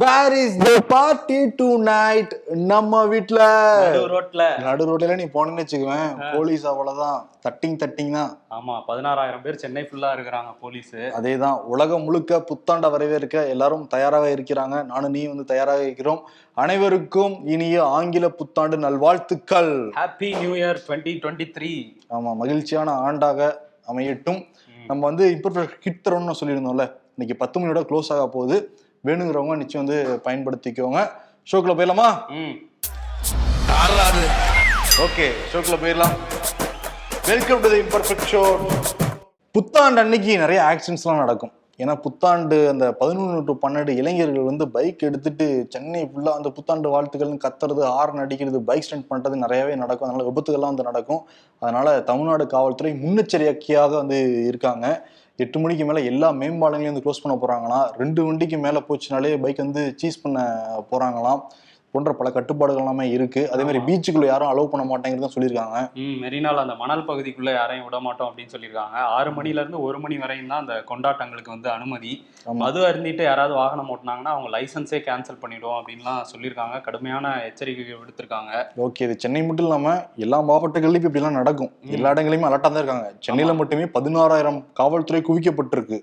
Where is the party tonight நம்ம வீட்ல. நடு ரோட்ல. நடு ரோட்ல நீ போனேன்னு வச்சுக்குவேன். போலீஸ் அவ்வளவுதான். தட்டிங் தட்டிங் தான். ஆமா பதினாறாயிரம் பேர் சென்னை ஃபுல்லா இருக்கிறாங்க போலீஸ். அதேதான். உலகம் முழுக்க புத்தாண்ட வரவேற்க எல்லாரும் தயாராக இருக்கிறாங்க. நானும் நீ வந்து தயாராக இருக்கிறோம். அனைவருக்கும் இனிய ஆங்கில புத்தாண்டு நல்வாழ்த்துக்கள். Happy new year twenty twenty three ஆமா மகிழ்ச்சியான ஆண்டாக அமையட்டும். நம்ம வந்து இம்பர்ஃபெக்ட் ஹிட் தரோம்னு சொல்லியிருந்தோம்ல. இன்னைக்கு பத்து மணியோட க்ளோஸ் ஆக போகுது. வேணுங்கிறவங்க நிச்சயம் வந்து பயன்படுத்திக்கோங்க. ஷோக்குள்ள போயிடலாமா? ம். ஓகே ஷோக்குள்ள போயிடலாம். Welcome to the imperfect show புத்தாண்டு அன்னைக்கு நிறைய ஆக்சிடென்ட்ஸ்லாம் நடக்கும். ஏன்னா புத்தாண்டு அந்த பதினொன்று டு பன்னெண்டு இளைஞர்கள் வந்து பைக் எடுத்துட்டு சென்னை ஃபுல்லாக அந்த புத்தாண்டு வாழ்த்துக்கள்னு கத்துறது ஹார்ன் அடிக்கிறது பைக் ஸ்டண்ட் பண்ணுறது நிறையவே நடக்கும். அதனால விபத்துகள்லாம் வந்து நடக்கும். அதனால தமிழ்நாடு காவல்துறை முன்னெச்சரிக்கையாக வந்து இருக்காங்க. எட்டு மணிக்கு மேலே எல்லா மேம்பாலங்களையும் வந்து க்ளோஸ் பண்ண போகிறாங்களாம் ரெண்டு வண்டிக்கு மேலே போச்சுனாலே பைக் வந்து சீஸ் பண்ண போகிறாங்களாம் போன்ற பல கட்டுப்பாடுகள் எல்லாமே இருக்கு. அதே மாதிரி பீச்சுக்குள்ள யாரும் அலோவ் பண்ண மாட்டேங்கிறத சொல்லியிருக்காங்க. மெரினால அந்த மணல் பகுதிக்குள்ள யாரையும் விட மாட்டோம் அப்படின்னு சொல்லியிருக்காங்க. ஆறு மணில இருந்து ஒரு மணி வரையும் தான் அந்த கொண்டாட்டங்களுக்கு வந்து அனுமதி. மது அருந்திட்டு யாராவது வாகனம் ஓட்டினாங்கன்னா அவங்க லைசன்ஸே கேன்சல் பண்ணிடுவோம் அப்படின்லாம் சொல்லியிருக்காங்க. கடுமையான எச்சரிக்கை விடுத்திருக்காங்க. ஓகே இது சென்னை மட்டும் இல்லாம எல்லா மாவட்டங்கள்லயும் இப்ப இப்படிலாம் நடக்கும். எல்லா இடங்களையுமே அலர்ட்டா தான் இருக்காங்க. சென்னையில மட்டுமே பதினாறாயிரம் காவல்துறை குவிக்கப்பட்டிருக்கு.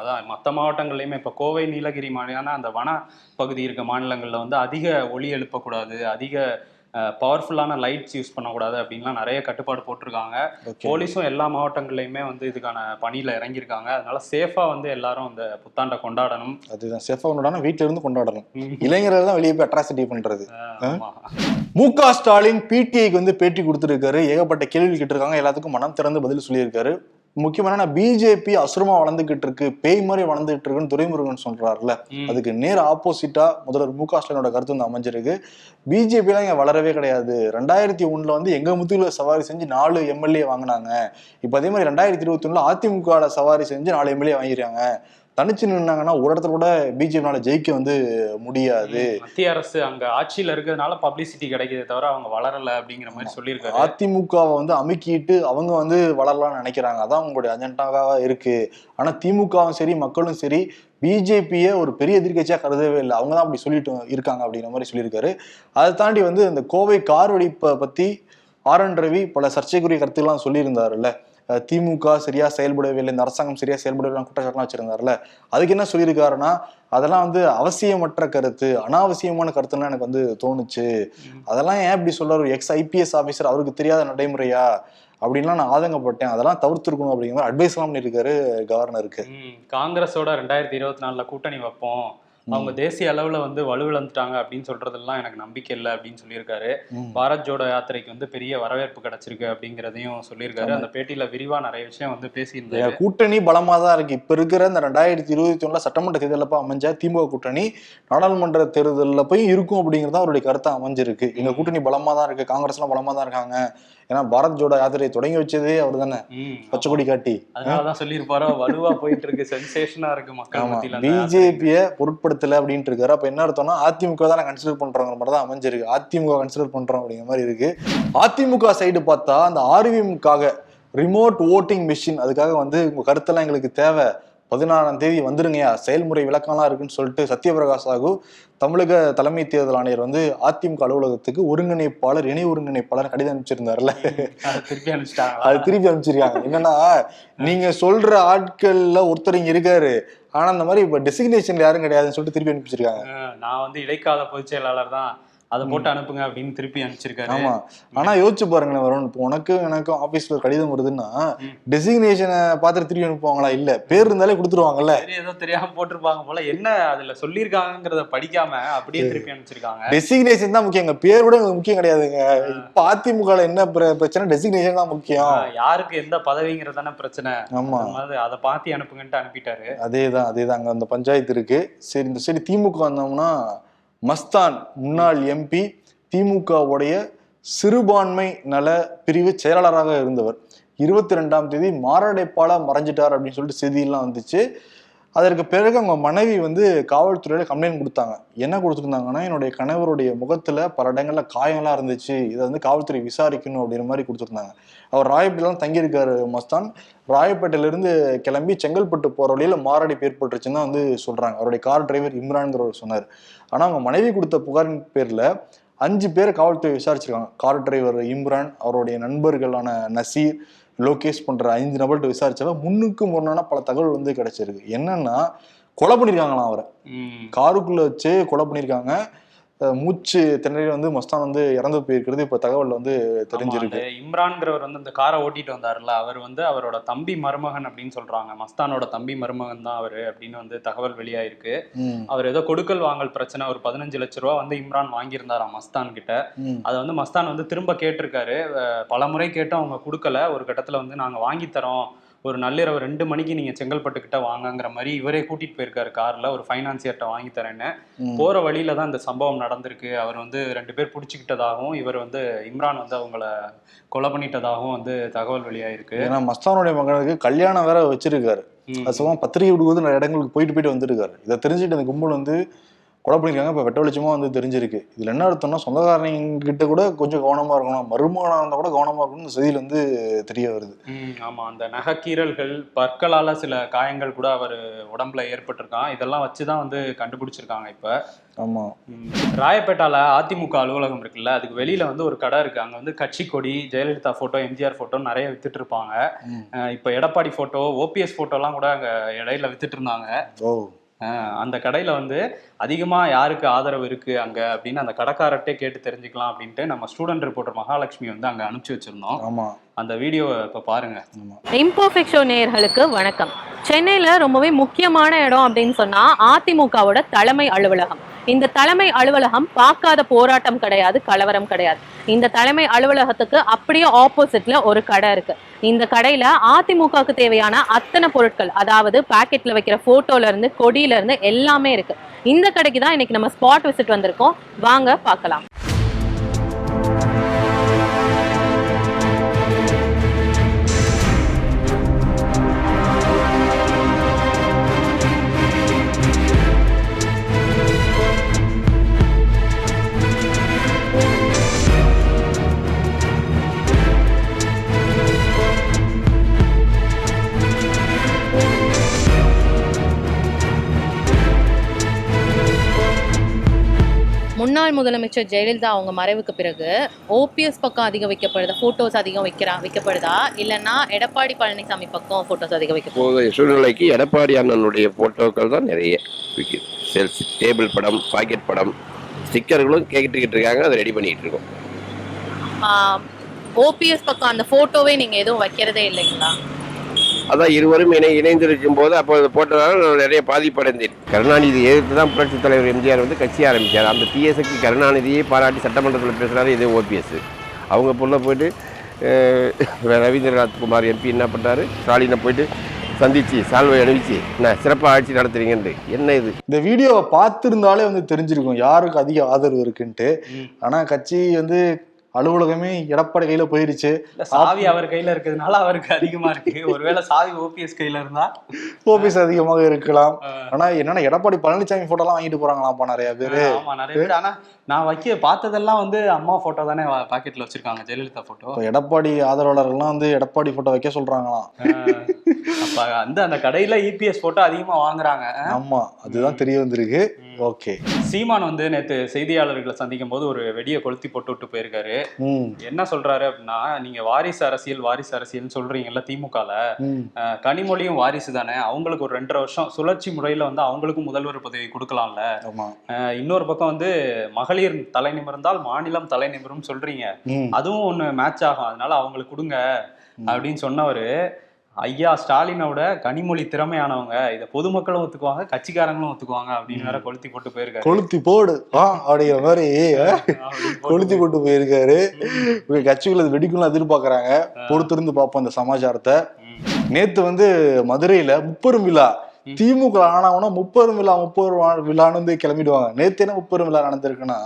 அதான் மற்ற மாவட்டங்கள்லையுமே இப்போ கோவை நீலகிரி மாதிரியான அந்த வன பகுதி இருக்க மாநிலங்களில் வந்து அதிக ஒலி எழுப்பக்கூடாது அதிக பவர்ஃபுல்லான லைட்ஸ் யூஸ் பண்ணக்கூடாது அப்படின்லாம் நிறைய கட்டுப்பாடு போட்டிருக்காங்க. போலீஸும் எல்லா மாவட்டங்கள்லையுமே வந்து இதுக்கான பணியில இறங்கியிருக்காங்க. அதனால சேஃபா வந்து எல்லாரும் அந்த புத்தாண்டை கொண்டாடணும். அதுதான் செஃபா கொண்டாடணும் வீட்ல இருந்து கொண்டாடணும். இளைஞர்கள் தான் வெளியே போய் அட்ராசிட்டி பண்றது. ஆமா. மு க ஸ்டாலின் பிடிஐக்கு வந்து பேட்டி கொடுத்துருக்காரு. ஏகப்பட்ட கேள்வி கேட்டிருக்காங்க. எல்லாத்துக்கும் மனம் திறந்து பதில் சொல்லியிருக்காரு. முக்கியமான பிஜேபி அசுரமா வளர்ந்துகிட்டு இருக்கு பேய் மாதிரி வளர்ந்துகிட்டு இருக்குன்னு துரைமுருகன் சொல்றாருல. அதுக்கு நேர் ஆப்போசிட்டா முதல்வர் மு க ஸ்டாலினோட கருத்து வந்து அமைஞ்சிருக்கு. பிஜேபிலாம் இங்க வளரவே கிடையாது. ரெண்டாயிரத்தி ஒண்ணுல வந்து எங்க முத்துகுல சவாரி செஞ்சு நாலு எம்எல்ஏ வாங்கினாங்க. இப்ப அதே மாதிரி ரெண்டாயிரத்தி இருபத்தி ஒண்ணுல அதிமுக சவாரி செஞ்சு நாலு எம்எல்ஏ வாங்கிருக்காங்க தனிச்சு நின்னாங்கன்னா ஒரு இடத்துல கூட பிஜேபினால ஜெயிக்க வந்து முடியாது. மத்திய அரசு அங்க ஆட்சியில இருக்கிறதுனால பப்ளிசிட்டி கிடைக்குதே தவிர அவங்க வளரல அப்படிங்கிற மாதிரி சொல்லியிருக்காரு. அதிமுகவை வந்து அமுக்கிட்டு அவங்க வந்து வளரலாம்னு நினைக்கிறாங்க. அதான் உங்களுடைய அஜெண்டாவாக இருக்கு. ஆனா திமுகவும் சரி மக்களும் சரி பிஜேபியை ஒரு பெரிய எதிர்க்கட்சியா கருதவே இல்லை. அவங்க தான் அப்படி சொல்லிட்டு இருக்காங்க அப்படிங்கிற மாதிரி சொல்லியிருக்காரு. அதை தாண்டி வந்து இந்த கோவை கார் வெடிப்பை பத்தி ஆர் என் ரவி பல சர்ச்சைக்குரிய கருத்துக்கள்லாம் சொல்லியிருந்தாருல்ல. திமுக சரியா செயல்படவே இல்லை இந்த அரசாங்கம் சரியா செயல்படவே குற்றச்சாட்டுலாம் வச்சிருந்தாருல்ல அதுக்கு என்ன சொல்லியிருக்காருன்னா அதெல்லாம் வந்து அவசியமற்ற கருத்து அனாவசியமான கருத்துலாம் எனக்கு வந்து தோணுச்சு. அதெல்லாம் ஏன் இப்படி சொல்றாரு? எக்ஸ் ஐபிஎஸ் ஆஃபீஸர் அவருக்கு தெரியாத நடைமுறையா? அப்படின்லாம் நான் ஆதங்கப்பட்டேன். அதெல்லாம் தவிர்த்துருக்கணும் அப்படிங்கிற அட்வைஸ் எல்லாம் பண்ணியிருக்காரு கவர்னருக்கு காங்கிரஸோட ரெண்டாயிரத்தி இருபத்தி நாலுல கூட்டணி வைப்போம். அவங்க தேசிய அளவுல வந்து வலுவிழந்துட்டாங்க அப்படின்னு சொல்றதெல்லாம் எனக்கு நம்பிக்கை இல்லை அப்படின்னு சொல்லியிருக்காரு. பாரத் ஜோடோ யாத்திரைக்கு வந்து பெரிய வரவேற்பு கிடைச்சிருக்கு அப்படிங்கிறதையும் சொல்லியிருக்காரு. அந்த பேட்டியில விரிவா நிறைய விஷயம் வந்து பேசியிருந்தாரு. என் கூட்டணி பலமா தான் இருக்கு. இப்ப இருக்கிற இந்த ரெண்டாயிரத்தி இருபத்தி ஒண்ணுல சட்டமன்ற தேர்தலில் அமைஞ்ச திமுக கூட்டணி நாடாளுமன்ற தேர்தலில் போய் இருக்கும் அப்படிங்கிறது அவருடைய கருத்தை அமைஞ்சிருக்கு. எங்க கூட்டணி பலமா தான் இருக்கு. காங்கிரஸ் எல்லாம் பலமா தான் இருக்காங்க. ஏன்னா பாரத் ஜோடோ யாத்திரையை தொடங்கி வச்சதே அவர் தானே ம், பச்சை கொடி காட்டி. அதனாலதான் சொல்லியிருப்பாரோ? வலுவா போயிட்டு இருக்கு சென்சேஷனா இருக்கு மக்கள் யாத்திரை. பிஜேபிய பொருட்படுத்தல அப்படின்ட்டு இருக்காரு அப்ப என்ன அர்த்தம்னா அதிமுக தான் கன்சிடர் பண்றோங்கிற மாதிரி தான் அமைஞ்சிருக்கு. அதிமுக கன்சிடர் பண்றோம் அப்படிங்கிற மாதிரி இருக்கு. அதிமுக சைடு பார்த்தா அந்த ஆர்விஎம்காக ரிமோட் ஓட்டிங் மிஷின் அதுக்காக வந்து உங்க கருத்தெல்லாம் எங்களுக்கு தேவை. பதினாறாம் தேதி வந்துருங்கயா செயல்முறை விளக்கம்லாம் இருக்குன்னு சொல்லிட்டு சத்யபிரகாஷ் சாகு தமிழக தலைமை தேர்தல் ஆணையர் வந்து அதிமுக அலுவலகத்துக்கு ஒருங்கிணைப்பாளர் இணை ஒருங்கிணைப்பாளர் கடிதம் அனுப்பிச்சிருந்தாருல அதை திருப்பி அனுப்பிச்சிட்டாங்க அது திருப்பி அனுப்பிச்சிருக்காங்க. என்னன்னா நீங்க சொல்ற ஆட்கள்ல ஒருத்தர் இங்க இருக்காரு. ஆனா இந்த மாதிரி இப்ப டெசிக்னேஷன்ல யாரும் கிடையாதுன்னு சொல்லிட்டு திருப்பி அனுப்பிச்சிருக்காங்க. நான் வந்து இடைக்கால பொதுச் செயலாளர் தான். அதை போட்டு அனுப்புங்க அப்படின்னு திருப்பி அனுப்பிச்சிருக்காரு. ஆமா. ஆனா யோசிச்சு பாருங்களேன் வரும் இப்போ உனக்கும் எனக்கும் ஆபீஸ்ல கடிதம் வருதுன்னா. டெசிக்னேஷனை பார்த்துட்டு திருப்பி அனுப்புவாங்களா? இல்ல. பேர் இருந்தாலே கொடுத்துருவாங்கல்ல. ஏதோ தெரியாம போட்டிருப்பாங்க போல. என்ன அதுல சொல்லியிருக்காங்கிறத படிக்காம அப்படியே திருப்பி அனுப்பிச்சிருக்காங்க. டெசிக்னேஷன் தான் முக்கியம். எங்க பேர் கூட முக்கியம் கிடையாதுங்க. இப்ப அதிமுக என்ன பிர- பிரச்சனை? டெசிக்னேஷன் தான் முக்கியம். யாருக்கு எந்த பதவிங்கிறது தானே பிரச்சனை. ஆமா. அதை பார்த்து அனுப்புங்கன்ட்டு அனுப்பிட்டாரு. அதேதான் அதேதான். அங்க அந்த பஞ்சாயத்து இருக்கு. சரி இந்த சரி திமுக வந்தோம்னா மஸ்தான் முன்னாள் எம்பி திமுகவுடைய சிறுபான்மை நல பிரிவு செயலாளராக இருந்தவர். இருபத்தி ரெண்டாம் தேதி மாரடைப்பால மறைஞ்சிட்டார் அப்படின்னு சொல்லிட்டு செய்தியெல்லாம் வந்துச்சு. அதற்கு பிறகு அவங்க மனைவி வந்து காவல்துறையில கம்ப்ளைண்ட் கொடுத்தாங்க. என்ன கொடுத்துருந்தாங்கன்னா என்னுடைய கணவருடைய முகத்துல பல இடங்கள்ல காயம்லாம் இருந்துச்சு. இதை வந்து காவல்துறை விசாரிக்கணும் அப்படிங்கிற மாதிரி கொடுத்துருந்தாங்க. அவர் ராயப்பேட்டில தங்கியிருக்காரு மஸ்தான். ராயப்பேட்டையிலிருந்து கிளம்பி செங்கல்பட்டு போற வழியில மாரடைப்பு ஏற்பட்டுருச்சுன்னு தான் வந்து சொல்றாங்க. அவருடைய கார் டிரைவர் இம்ரான்ங்கிறவர் சொன்னார். ஆனா அவங்க மனைவி கொடுத்த புகாரின் பேர்ல அஞ்சு பேர் காவல்துறை விசாரிச்சிருக்காங்க. கார் டிரைவர் இம்ரான் அவருடைய நண்பர்களான நசீர் லோகேஷ் போன்ற ஐந்து நபர்கிட்ட விசாரிச்சப்ப முன்னுக்கு முரணான பல தகவல் வந்து கிடைச்சிருக்கு. என்னன்னா கொலை பண்ணிருக்காங்களாம் அவரை. காருக்குள்ள வச்சு கொலை பண்ணிருக்காங்க. அஹ் மூச்சு திணறி வந்து மஸ்தான் வந்து இறந்து போயிருக்கிறது இப்ப தகவல் வந்து தெரிஞ்சிருக்கு. அந்த இம்ரான்ங்கிறவர் வந்து இந்த காரை ஓட்டிட்டு வந்தாருல்ல அவர் வந்து அவரோட தம்பி மருமகன் அப்படின்னு சொல்றாங்க. மஸ்தானோட தம்பி மருமகன் தான் அவரு அப்படின்னு வந்து தகவல் வெளியாயிருக்கு. அவர் ஏதோ கொடுக்கல் வாங்கல் பிரச்சனை ஒரு பதினஞ்சு லட்ச ரூபா வந்து இம்ரான் வாங்கியிருந்தாராம் மஸ்தான் கிட்ட. அதை வந்து மஸ்தான் வந்து திரும்ப கேட்டிருக்காரு. பல முறை கேட்டும் அவங்க கொடுக்கல. ஒரு கட்டத்துல வந்து நாங்க வாங்கி தரோம். ஒரு நள்ளிரவு ரெண்டு மணிக்கு நீங்க செங்கல்பட்டு கிட்ட வாங்கங்கிற மாதிரி இவரே கூட்டிட்டு போயிருக்காரு கார்ல ஒரு ஃபைனான்சியர்கிட்ட வாங்கி தரேன்னு. போற வழியில தான் இந்த சம்பவம் நடந்திருக்கு. அவர் வந்து ரெண்டு பேர் பிடிச்சிக்கிட்டதாகவும் இவர் வந்து இம்ரான் வந்து அவங்கள கொலை பண்ணிட்டதாகவும் வந்து தகவல் வெளியாயிருக்கு. ஏன்னா மஸ்தானுடைய மகனுக்கு கல்யாணம் வேற வச்சிருக்காரு. அது சும்மா பத்திரிகை விடுவது நிறைய இடங்களுக்கு போயிட்டு போயிட்டு வந்திருக்காரு. இதை தெரிஞ்சுட்டு அந்த கும்பல் வந்து கொலை பண்ணிருக்காங்க இப்ப வெட்ட வெளிச்சமா வந்து தெரிஞ்சிருக்கு. இதுல என்ன அர்த்தம்னா சொந்தக்காரங்க கிட்ட கூட கொஞ்சம் கவனமா இருக்கணும். மருமகனா இருந்தா கூட கவனமா இருக்கணும் இந்த செய்தியில வந்து தெரிய வருது. ம், ஆமா. அந்த நகைக்கீரல்கள் பற்களால சில காயங்கள் கூட அவர் உடம்புல ஏற்பட்டிருக்கான். இதெல்லாம் வச்சுதான் வந்து கண்டுபிடிச்சிருக்காங்க இப்ப. ஆமா. ம். ராயப்பேட்டால அதிமுக அலுவலகம் இருக்குல்ல அதுக்கு வெளியில வந்து ஒரு கடை இருக்கு. அங்க வந்து கட்சி கொடி ஜெயலலிதா போட்டோ எம்ஜிஆர் போட்டோ நிறைய வித்துட்டு இருப்பாங்க இப்ப எடப்பாடி போட்டோ ஓபிஎஸ் போட்டோலாம் கூட அங்க இடையில வித்துட்டு இருந்தாங்க அந்த கடையில வந்து அதிகமா யாருக்கு ஆதரவு இருக்கு அங்க அப்படின்னு அந்த கடைக்காரர்கிட்டே கேட்டு தெரிஞ்சுக்கலாம் அப்படின்ட்டு நம்ம ஸ்டூடெண்ட் ரிப்போர்ட்டர் மகாலட்சுமி வந்து அங்க அனுப்பிச்சு வச்சிருந்தோம். ஆமா. அந்த வீடியோவை இப்ப பாருங்க. ஆமா. இம்பர்ஃபெக்ட் ஷோ நேயர்களுக்கு வணக்கம். சென்னையில ரொம்பவே முக்கியமான இடம் அப்படின்னு சொன்னா அதிமுகவோட தலைமை அலுவலகம். இந்த தலைமை அலுவலகம் பார்க்காத போராட்டம் கிடையாது கலவரம் கிடையாது. இந்த தலைமை அலுவலகத்துக்கு அப்படியே ஆப்போசிட்ல ஒரு கடை இருக்கு. இந்த கடையில அதிமுகவுக்கு தேவையான அத்தனை பொருட்கள் அதாவது பாக்கெட்ல வைக்கிற போட்டோல இருந்து கொடியில இருந்து எல்லாமே இருக்கு. இந்த கடைக்கு தான் இன்னைக்கு நம்ம ஸ்பாட் விசிட் வந்திருக்கோம். வாங்க பார்க்கலாம். முன்னாள் முதலமைச்சர் ஜெயலலிதா அவங்க மறைவுக்கு பிறகு ஓபிஎஸ் பக்கம் அதிகம் வைக்கப்படுதா? ஃபோட்டோஸ் அதிகம் வைக்கிறா வைக்கப்படுதா? இல்லைன்னா எடப்பாடி பழனிசாமி பக்கம் ஃபோட்டோஸ் அதிகம் வைக்க இப்போதைய சூழ்நிலைக்கு எடப்பாடி அண்ணனுடைய போட்டோக்கள் தான் நிறைய விற்கிது சேல்ஸ் டேபிள் படம் பாக்கெட் படம் ஸ்டிக்கர்களும் கேட்டுக்கிட்டு இருக்காங்க அதை ரெடி பண்ணிட்டு இருக்கோம். ஓபிஎஸ் பக்கம் அந்த ஃபோட்டோவே நீங்கள் எதுவும் வைக்கிறதே இல்லைங்களா? அதான் இருவரும் இணை இணைந்திருக்கும் போது அப்போ அதை போட்டதால நான் நிறைய பாதிப்படைந்தேன். கருணாநிதி எதிர்த்து தான் புரட்சித் தலைவர் எம்ஜிஆர் வந்து கட்சி ஆரம்பித்தார் அந்த டிஎஸ்க்கு கருணாநிதியை பாராட்டி சட்டமன்றத்தில் பேசுகிறாரு இது ஓபிஎஸ் அவங்க புள்ள போயிட்டு ரவீந்திரநாத் குமார் எம்பி என்ன பண்ணாரு? ஸ்டாலினை போயிட்டு சந்திச்சு சால்வை அணிவிச்சு என்ன சிறப்பாக ஆட்சி நடத்துறீங்கன்ட்டு. என்ன இது? இந்த வீடியோவை பார்த்திருந்தாலே வந்து தெரிஞ்சிருக்கும் யாருக்கு அதிக ஆதரவு இருக்குன்ட்டு. ம். ஆனா கட்சி வந்து அலுவலகமே எடப்பாடி கையில போயிருச்சு. சாவி அவர் கையில இருக்கிறதுனால அவருக்கு அதிகமா இருக்கு. ஒருவேளை சாவி ஓபிஎஸ் கையில இருந்தா? ஓபிஎஸ் அதிகமாக இருக்கலாம். ஆனா என்னன்னா எடப்பாடி பழனிசாமி போட்டோ எல்லாம் வாங்கிட்டு போறாங்களாப்பா நிறைய பேரு. ஆமா நிறைய பேர். ஆனா நான் வைக்க பார்த்ததெல்லாம் வந்து அம்மா போட்டோ தானே பாக்கெட்ல வச்சிருக்காங்க ஜெயலலிதா போட்டோ எடப்பாடி ஆதரவாளர்கள்லாம் வந்து எடப்பாடி போட்டோ வைக்க சொல்றாங்களாம். அப்ப வந்து அந்த கடையில இபிஎஸ் போட்டோ அதிகமா வாங்குறாங்க. ஆமா அதுதான் தெரிய வந்திருக்கு. ஓகே. சீமான் வந்து நேத்து செய்தியாளர்களை சந்திக்கும் போது ஒரு வெடியை கொளுத்தி போட்டு விட்டு போயிருக்காரு. என்ன சொல்றாரு அப்படின்னா நீங்க வாரிசு அரசியல் வாரிசு அரசியல்னு சொல்றீங்கல்ல திமுகல. கனிமொழியும் வாரிசு தானே. அவங்களுக்கு ஒரு ரெண்டரை வருஷம் சுழற்சி முறையில வந்து அவங்களுக்கும் முதல்வர் பதவி கொடுக்கலாம்ல. இன்னொரு பக்கம் வந்து மகளிர் தலை நிமிர்ந்தால் மாநிலம் தலை நிமிரும் சொல்றீங்க. அதுவும் ஒண்ணு மேட்ச் ஆகும். அதனால அவங்களுக்கு கொடுங்க அப்படின்னு சொன்னவரு. ஐயா ஸ்டாலினோட கனிமொழி திறமையானவங்க இதை பொதுமக்களும் ஒத்துக்குவாங்க கட்சிக்காரங்களும் ஒத்துக்குவாங்க அப்படின்னு வேற கொளுத்தி போட்டு போயிருக்காரு. கொளுத்தி போடு. ஆ அப்படிங்கிற மாதிரி கொளுத்தி போட்டு போயிருக்காரு. கட்சிக்குள்ள இது வெடிக்கும்னு எதிர்பார்க்கறாங்க. பொறுத்திருந்து பார்ப்போம் இந்த சமாச்சாரத்தை. நேத்து வந்து மதுரையில முப்பெரும் விழா. திமுக ஆனவனா முப்பெரும் விழா முப்பெரும் விழான்னு வந்து கிளம்பிடுவாங்க. நேத்து என்ன முப்பெரும் விழா நடந்திருக்குன்னா.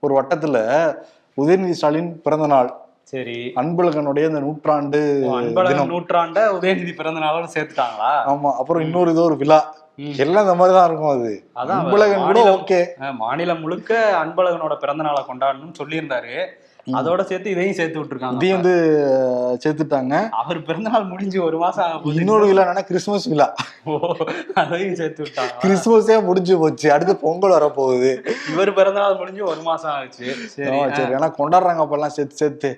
ஒரு வட்டத்துல உதயநிதி ஸ்டாலின் பிறந்த நாள். சரி. அன்பழகனுடைய இந்த நூற்றாண்டு அன்பழகன் நூற்றாண்ட உதயநிதி பிறந்த நாளோட சேர்த்துட்டாங்களா? ஆமா அப்புறம் இன்னொரு ஏதோ ஒரு விழா. எல்லாம் இந்த மாதிரி தான் இருக்கும் அது. அதான் அன்பழகன் கூட மாநிலம் ஓகே. மாநிலம் முழுக்க அன்பழகனோட பிறந்த நாளை கொண்டாடணும்னு சொல்லியிருந்தாரு. அதோட சேர்த்து இதையும் சேர்த்து விட்டுருக்காங்க இதையும் வந்து சேர்த்துட்டாங்க. அவர் பிறந்த நாள் முடிஞ்சு ஒரு மாசம் ஆக போகுது. இன்னொரு விழா கிறிஸ்துமஸ் விழா. அதையும் சேர்த்து விட்டாங்க. கிறிஸ்துமஸே முடிஞ்சு போச்சு. அடுத்து பொங்கல் வரப்போகுது. இவர் பிறந்த நாள் முடிஞ்சு ஒரு மாசம் ஆச்சு. சரி ஏன்னா கொண்டாடுறாங்க அப்பெல்லாம் சேர்த்து சேர்த்து.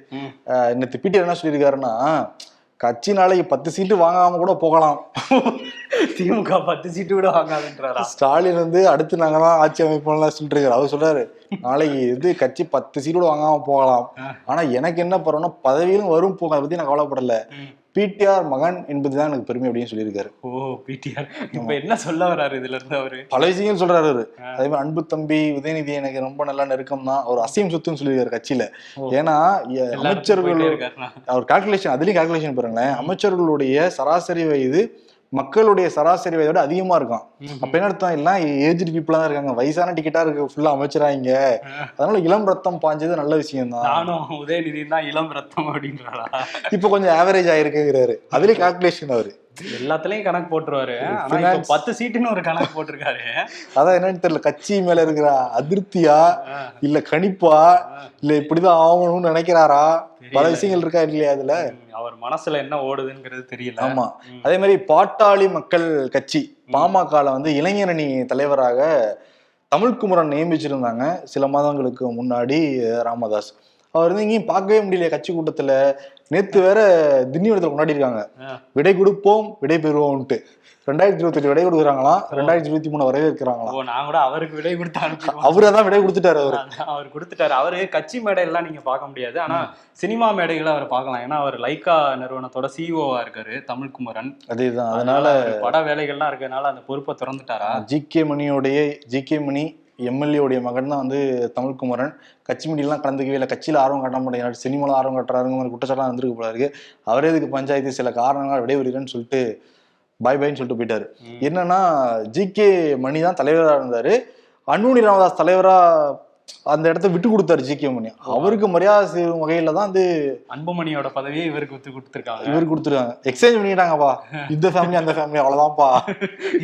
இன்னைக்கு பீட்டர் என்ன சொல்லியிருக்காருன்னா கட்சி நாளைக்கு பத்து சீட்டு வாங்காம கூட போகலாம். திமுக பத்து சீட்டு கூட வாங்காதுன்றாரா? ஸ்டாலின் வந்து அடுத்து நாங்க தான் ஆட்சி அமைப்போம்லாம் இருக்காரு. அவர் சொல்றாரு நாளைக்கு இது கட்சி பத்து சீட்டு கூட வாங்காம போகலாம். ஆனா எனக்கு என்ன பரவாயில்ல பதவியிலும் வரும் போக அதை பத்தி நான் கவலைப்படல. பிடிஆர் மகன் என்பதுதான் எனக்கு பெருமை அப்படின்னு சொல்லியிருக்காரு. ஓ பிடிஆர் இப்ப என்ன சொல்ல வராரு இதுல இருந்து அவரு? பல விஷயங்கள் சொல்றாரு அவரு. அதே மாதிரி அன்பு தம்பி உதயநிதி எனக்கு ரொம்ப நல்லா நெருக்கம் தான் அவர் அசையும் சொத்துன்னு சொல்லியிருக்காரு கட்சியில. ஏன்னா அமைச்சர்கள். அவர் கால்குலேஷன் அதுலயும் கால்குலேஷன் பாருங்களேன். அமைச்சர்களுடைய சராசரி வயது மக்களுடைய சராசரி வயதோட அதிகமா இருக்கும் அப்ப என்ன அர்த்தம்? எல்லாம் ஏஜ்டு பீப்புளா தான் இருக்காங்க. வயசான டிக்கெட்டா இருக்கு. ஃபுல்லா அமைச்சராங்க அதனால இளம் ரத்தம் பாஞ்சது நல்ல விஷயம் தான் நானும் உதயநிதி தான் இளம் ரத்தம் அப்படின்றாரா இப்ப கொஞ்சம் ஆவரேஜ் ஆயிருக்குங்கிறாரு. அதுலயும் கால்குலேஷன் அவரு. எல்லாத்துலயும் கணக்கு போட்டுருவாரு. ஆனா பத்து சீட்டுன்னு ஒரு கணக்கு போட்டிருக்காரு. அதான் என்னன்னு தெரியல கட்சி மேல இருக்கிற அதிருப்தியா. இல்ல கணிப்பா இல்ல இப்படிதான் ஆகணும்னு நினைக்கிறாரா? பல. விஷயங்கள் இருக்கா இல்லையா அதுல? அவர் மனசுல என்ன ஓடுதுங்கிறது தெரியல. ஆமா. அதே மாதிரி பாட்டாளி மக்கள் கட்சி பாமகல வந்து இளைஞரணி தலைவராக தமிழ்குமரன் நியமிச்சிருந்தாங்க சில மாதங்களுக்கு முன்னாடி ராமதாஸ். அவர் வந்து எங்கேயும் பார்க்கவே முடியல கட்சி கூட்டத்துல. நேத்து வேற திண்டிவனத்துல கொண்டாடி இருக்காங்க. ஆ. விடை கொடுப்போம் விடை பெறுவோம்ட்டு ரெண்டாயிரத்தி இருபத்தி விடை கொடுக்குறாங்களாம் ரெண்டாயிரத்தி இருபத்தி மூணு வரவேற்கிறாங்களாம் ஓ நான் கூட அவருக்கு விடை கொடுத்து அவரே தான் விடை கொடுத்துட்டாரு அவரு. அவர் கொடுத்துட்டாரு. அவரு கட்சி மேடையெல்லாம் நீங்க பார்க்க முடியாது. ஆனா சினிமா மேடைகளை அவர் பார்க்கலாம். ஏன்னா அவர் லைக்கா நிறுவனத்தோட சிஇஓவா இருக்காரு தமிழ்குமரன். அதேதான். அதனால பட வேலைகள்லாம் இருக்கறனால அந்த பொறுப்பை திறந்துட்டாரா? ஜி கே மணியோடைய ஜி கே மணி எம்எல்ஏ உடைய மகன் தான் வந்து தமிழ்குமரன். கட்சி மீடியெல்லாம் கலந்துக்கவே இல்லை. கட்சியில் ஆர்வம் காட்ட மாட்டேங்கிறாரு. சினிமாவில் ஆர்வம் காட்டுறாருங்க மாதிரி குற்றச்சாட்டுலாம் வந்திருக்கு போல இருக்கு. அவரே இதுக்கு பஞ்சாயத்து சில காரணங்கள் விடைபெறுகிறேன்னு சொல்லிட்டு பாய் பாய்ன்னு சொல்லிட்டு போயிட்டாரு. என்னன்னா ஜி கே மணி தான் தலைவராக இருந்தாரு. அன்புமணி ராமதாஸ் தலைவரா அந்த இடத்த விட்டு கொடுத்தாரு ஜி கே மணி அவருக்கு மரியாதை செய்யும் வகையில தான் வந்து அன்புமணியோட பதவியை இவருக்கு வித்து கொடுத்துருக்காங்க. இவர் கொடுத்துருக்காங்க. எக்ஸ்சேஞ்ச் பண்ணிட்டாங்கப்பா. இந்த ஃபேமிலி அந்த ஃபேமிலி அவ்வளவுதான்ப்பா.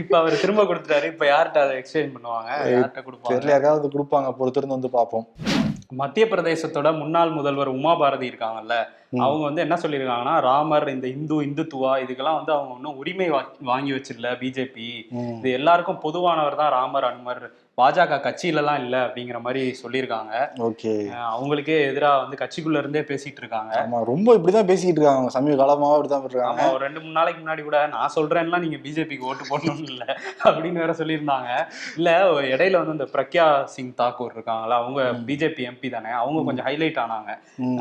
இப்ப அவர் திரும்ப கொடுத்துட்டாரு. இப்ப யார்கிட்ட அதை எக்ஸ்சேஞ்ச் பண்ணுவாங்க? யார்கிட்ட கொடுப்பாங்க? தெரியல யாராவது கொடுப்பாங்க. பொறுத்திருந்து வந்து பார்ப்போம். மத்திய பிரதேசத்தோட முன்னாள் முதல்வர் உமா பாரதி இருக்காங்கல்ல அவங்க வந்து என்ன சொல்லியிருக்காங்கன்னா ராமர் இந்த இந்து இந்துத்துவா இதுக்கெல்லாம் வந்து அவங்க இன்னும் உரிமை வாங்கி வச்சிடல பிஜேபி. இது எல்லாருக்கும் பொதுவானவர் தான் ராமர் அனுமர் பாஜக கட்சியிலலாம் இல்ல அப்படிங்கிற மாதிரி சொல்லியிருக்காங்க. ஓகே. அவங்களுக்கே எதிரா வந்து கட்சிக்குள்ள இருந்தே பேசிட்டு இருக்காங்க. ஆமா ரொம்ப இப்படிதான் பேசிக்கிட்டு இருக்காங்க. சமீப காலமாவே இப்படிதான் இருக்காங்க ஒரு ரெண்டு மூணு நாளைக்கு முன்னாடி கூட நான் சொல்றேன்லாம் நீங்க பிஜேபிக்கு ஓட்டு போடணும்னு இல்ல அப்படின்னு வேற சொல்லியிருந்தாங்க. இல்ல இடையில வந்து இந்த பிரக்யா சிங் தாக்கூர் இருக்காங்களா அவங்க பிஜேபி எம்பி தானே அவங்க கொஞ்சம் ஹைலைட் ஆனாங்க.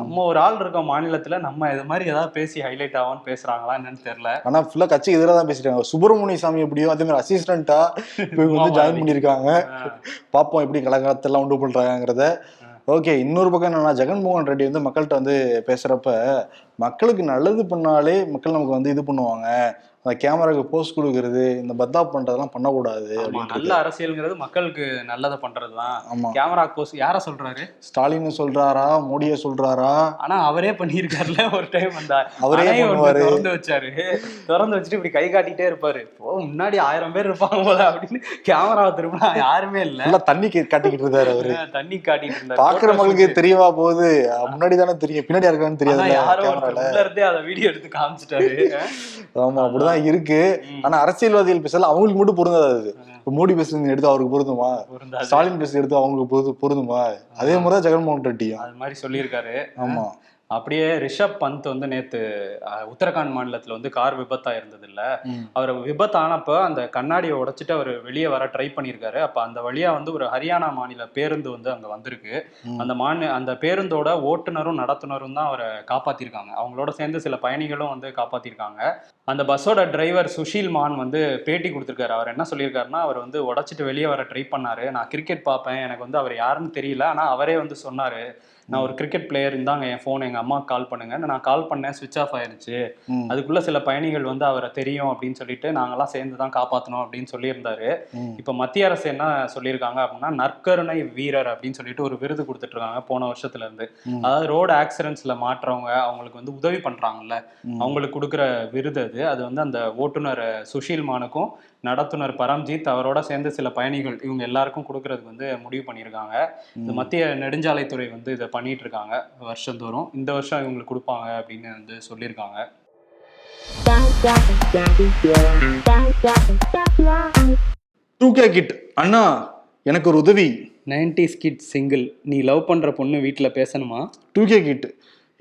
நம்ம ஒரு ஆள் இருக்கோம் மாநிலத்துல நம்ம இது மாதிரி ஏதாவது பேசி ஹைலைட் ஆகும்னு பேசுறாங்களா என்னன்னு தெரியல. ஆனா ஃபுல்லா கட்சிக்கு எதிராக தான் பேசிட்டாங்க சுப்பிரமணிய சாமி எப்படியோ அதே மாதிரி அசிஸ்டண்டா இவங்க வந்து ஜாயின் பண்ணியிருக்காங்க. பார்ப்போம் எப்படி கலகலத்தெல்லாம் உண்டு பண்றாங்கிறத ஓகே இன்னொரு பக்கம் என்னன்னா ஜெகன்மோகன் ரெட்டி வந்து மக்கள்கிட்ட வந்து பேசுறப்ப மக்களுக்கு நல்லது பண்ணாலே மக்கள் நமக்கு வந்து இது பண்ணுவாங்க. அந்த கேமராக்கு போஸ்ட் கொடுக்கறது இந்த பத்தா பண்றதெல்லாம் பண்ணக்கூடாது நல்ல அரசியல்ங்கிறது மக்களுக்கு நல்லதை பண்றதுதான். ஆமா. கேமரா போஸ் யார சொல்றாரு? ஸ்டாலின் சொல்றாரா? மோடியை சொல்றாரா? ஆனா அவரே பண்ணியிருக்காருல ஒரு டைம் அந்த அவரே. திறந்து வச்சாரு. திறந்து வச்சுட்டு இப்படி கை காட்டிட்டே இருப்பாரு. ஓ முன்னாடி ஆயிரம் பேர் இருப்பாங்க போல அப்படின்னு கேமராவை திரும்பினா யாருமே இல்ல. நல்லா தண்ணி காட்டிக்கிட்டு இருந்தாரு அவரு. தண்ணி காட்டிட்டு இருந்தாரு. பாக்குற Photo மக்களுக்கு shoot. தெரியவா போகுது. முன்னாடி தானே தெரியும். பின்னாடி இருக்கான்னு தெரியாது யாரோ ஒருத்தர் கேமரால. உள்ள இருந்தே அதை வீடியோ எடுத்து காமிச்சிட்டாரு. ஆமா அப்படிதான் இருக்கு. ம். ஆனா அரசியல்வாதிகள் பேசல அவங்களுக்கு மட்டும் பொருந்தாது அது. மோடி பேசுறது எடுத்து அவருக்கு பொருந்துமா. ஸ்டாலின் பேசுறது எடுத்து அவங்களுக்கு பொருந்துமா? அதே மாதிரிதான் ஜெகன்மோகன் ரெட்டியும். அது மாதிரி சொல்லியிருக்காரு. ஆமா. அப்படியே ரிஷப் பந்த் வந்து நேத்து உத்தரகாண்ட் மாநிலத்துல வந்து கார் விபத்தா இருந்தது இல்ல. அவர் விபத்தானப்ப அந்த கண்ணாடியை உடைச்சிட்டு அவர் வெளியே வர ட்ரை பண்ணியிருக்காரு. அப்ப அந்த வழியா வந்து ஒரு ஹரியானா மாநில பேருந்து வந்து அங்க வந்திருக்கு. அந்த மாநில அந்த பேருந்தோட ஓட்டுநரும் நடத்துனரும் தான் அவரை காப்பாத்திருக்காங்க. அவங்களோட சேர்ந்து சில பயணிகளும் வந்து காப்பாத்திருக்காங்க. அந்த பஸ்ஸோட டிரைவர் சுஷீல் மான் வந்து பேட்டி கொடுத்திருக்காரு. அவர் என்ன சொல்லியிருக்காருன்னா அவர் வந்து உடைச்சிட்டு வெளியே வர ட்ரை பண்ணாரு. நான் கிரிக்கெட் பார்ப்பேன். எனக்கு வந்து அவர் யாருன்னு தெரியல. ஆனா அவரே வந்து சொன்னாரு நான் ஒரு கிரிக்கெட் பிளேயர் இருந்தாங்க என் ஃபோன் எங்க அம்மாவுக்கு கால் பண்ணுங்க நான் கால் பண்ணேன் சுவிச் ஆஃப் ஆயிருச்சு. அதுக்குள்ள சில பயணிகள் வந்து அவரை தெரியும் அப்படின்னு சொல்லிட்டு நாங்கெல்லாம் சேர்ந்து தான் காப்பாத்தணும் அப்படின்னு சொல்லியிருந்தாரு. இப்ப மத்திய அரசு என்ன சொல்லியிருக்காங்க அப்படின்னா நற்கருணை வீரர் அப்படின்னு சொல்லிட்டு ஒரு விருது கொடுத்துட்டு இருக்காங்க போன வருஷத்துல இருந்து. அதாவது ரோடு ஆக்சிடென்ட்ஸ்ல மாற்றவங்க அவங்களுக்கு வந்து உதவி பண்றாங்கல்ல. அவங்களுக்கு கொடுக்குற விருது அது அது வந்து அந்த ஓட்டுநர் சுஷீல் மானுக்கும் நடத்துனர் பரம்ஜித் அவரோட சேர்ந்து சில பயணிகள் இவங்க எல்லாருக்கும் கொடுக்கறதுக்கு வந்து முடிவு பண்ணியிருக்காங்க இந்த மத்திய நெடுஞ்சாலைத்துறை வந்து இதை பண்ணிட்டு இருக்காங்க வருஷந்தோறும். இந்த வருஷம் இவங்களுக்கு கொடுப்பாங்க அப்படின்னு வந்து சொல்லியிருக்காங்க. டூ கே கிட் அண்ணா எனக்கு ஒரு உதவி. நைன்டி ஸ்கிட் சிங்கிள் நீ லவ் பண்ற பொண்ணு வீட்டில் பேசணுமா? டூ கே கிட்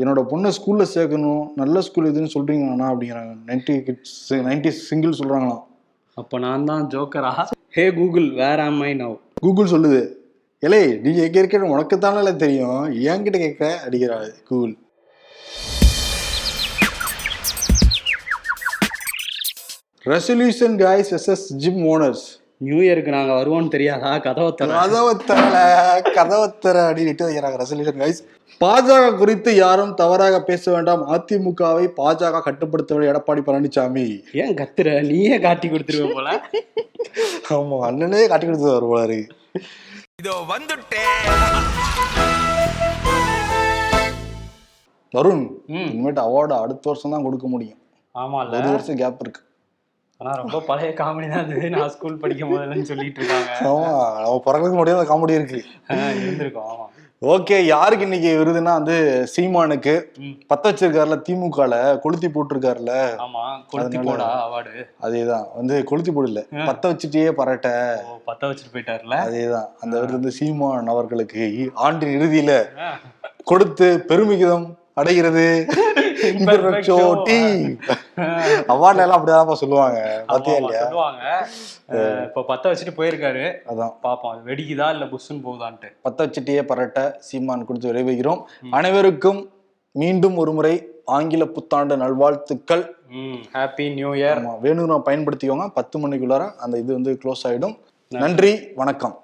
என்னோட பொண்ணை ஸ்கூல்ல சேர்க்கணும் நல்ல ஸ்கூல் எதுன்னு சொல்றீங்களாண்ணா அப்படிங்கிறாங்க. நைன்டி கிட்ஸ் நைன்டி சிங்கிள் சொல்றாங்களாம். அப்போ நான் தான் ஜோக்கரா ஹே கூகுள் வேர் ஆம் ஐ நவ் கூகுள் சொல்லுது. ஏலே நீ எங்க இருக்கிற உனக்கு தானே தெரியும். என்கிட்ட கேட்க அடிக்கிறாள் Google resolution guys SS gym owners new இயருக்கு நாங்கள் வருவோம்னு தெரியாதா? கதவை தர கதவத்தர கதவத்தர அப்படின்ட்டு வைக்கிறாங்க ரெசல்யூஷன் கைஸ் பாஜக குறித்து யாரும் தவறாக பேச வேண்டாம். அதிமுகவை பாஜக கட்டுப்படுத்தவில்லை எடப்பாடி பழனிசாமி. ஏன் கத்துற? நீயே காட்டி கொடுத்துருவ போல. ஆமா அண்ணனே காட்டி கொடுத்து வருவாரு இதோ வந்துட்டேன் வருண். இனிமேட்டு அவார்டு அடுத்த வருஷம் தான் கொடுக்க முடியும். ஆமால ஒரு வருஷம் கேப் இருக்கு. ஆனா ரொம்ப பழைய காமெடி தான் அது நான் ஸ்கூல் படிக்கும் போதுலன்னு சொல்லிட்டு இருக்காங்க. ஆமா நம்ம பிறகு முடியாத காமெடி இருக்கு. இருந்திருக்கும் ஆமா. ஓகே யாருக்கு இன்னைக்கு விருதுன்னா வந்து சீமானுக்கு. பத்த வச்சிருக்காருல திமுகல கொளுத்தி போட்டிருக்காருல. ஆமா கொளுத்தி போடா அவார்டு. அதேதான் வந்து கொளுத்தி போடல. பத்த வச்சுட்டே பரட்ட. பத்த வச்சுட்டு போயிட்டாருல? அதேதான் அந்த விருது வந்து சீமான் அவர்களுக்கு ஆண்டின் இறுதியில. கொடுத்து பெருமிதம் அடைகிறது. அவார்ட்ல எல்லாம் அப்படிதான் சொல்லுவாங்க பாத்தியா இல்லையா? சொல்லுவாங்க. இப்ப பத்த வச்சுட்டு போயிருக்காரு. அதான். பாப்போம் வெடிக்குதா இல்ல புஷ்ஷுன்னு போகுதான்ட்டு. பத்த வச்சுட்டே பரட்ட சீமான் கொடுத்து விரைவுகிறோம் அனைவருக்கும் மீண்டும் ஒரு முறை ஆங்கில புத்தாண்டு நல்வாழ்த்துக்கள். ஹாப்பி நியூ இயர் ஆமா வேணும்னா பயன்படுத்திக்கோங்க. பத்து மணிக்குள்ளார அந்த இது வந்து க்ளோஸ் ஆயிடும். நன்றி வணக்கம்.